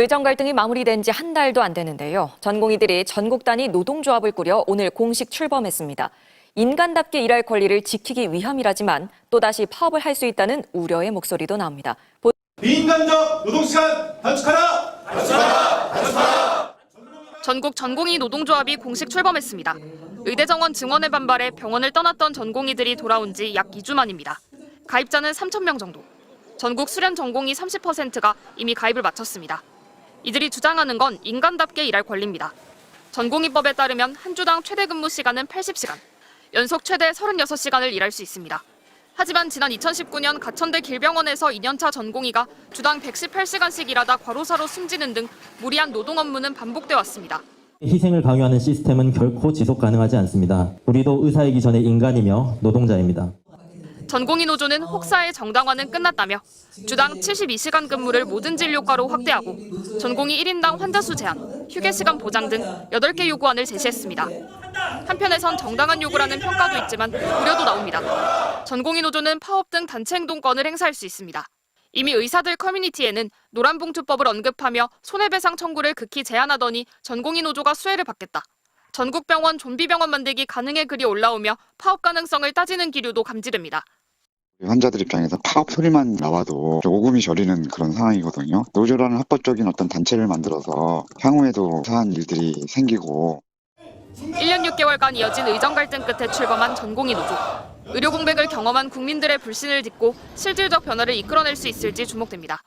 의정 갈등이 마무리된 지 한 달도 안 되는데요. 전공의들이 전국 단위 노동조합을 꾸려 오늘 공식 출범했습니다. 인간답게 일할 권리를 지키기 위함이라지만 또다시 파업을 할 수 있다는 우려의 목소리도 나옵니다. 보- 비인간적 노동시간 단축하라! 전국 전공의 노동조합이 공식 출범했습니다. 의대 정원 증원에 반발해 병원을 떠났던 전공의들이 돌아온 지 약 2주 만입니다. 가입자는 3천 명 정도. 전국 수련 전공의 30%가 이미 가입을 마쳤습니다. 이들이 주장하는 건 인간답게 일할 권리입니다. 전공의법에 따르면 한 주당 최대 근무 시간은 80시간, 연속 최대 36시간을 일할 수 있습니다. 하지만 지난 2019년 가천대 길병원에서 2년차 전공의가 주당 118시간씩 일하다 과로사로 숨지는 등 무리한 노동 업무는 반복돼 왔습니다. 희생을 강요하는 시스템은 결코 지속 가능하지 않습니다. 우리도 의사이기 전에 인간이며 노동자입니다. 전공의 노조는 혹사의 정당화는 끝났다며 주당 72시간 근무를 모든 진료과로 확대하고 전공의 1인당 환자 수 제한, 휴게 시간 보장 등 8개 요구안을 제시했습니다. 한편에선 정당한 요구라는 평가도 있지만 우려도 나옵니다. 전공의 노조는 파업 등 단체 행동권을 행사할 수 있습니다. 이미 의사들 커뮤니티에는 노란봉투법을 언급하며 손해배상 청구를 극히 제한하더니 전공의 노조가 수혜를 받겠다. 전국병원 좀비병원 만들기 가능의 글이 올라오며 파업 가능성을 따지는 기류도 감지됩니다. 환자들 입장에서 파업 소리만 나와도 오금이 저리는 그런 상황이거든요. 노조라는 합법적인 어떤 단체를 만들어서 향후에도 사한 일들이 생기고 1년 6개월간 이어진 의정 갈등 끝에 출범한 전공의 노조. 의료 공백을 경험한 국민들의 불신을 딛고 실질적 변화를 이끌어낼 수 있을지 주목됩니다.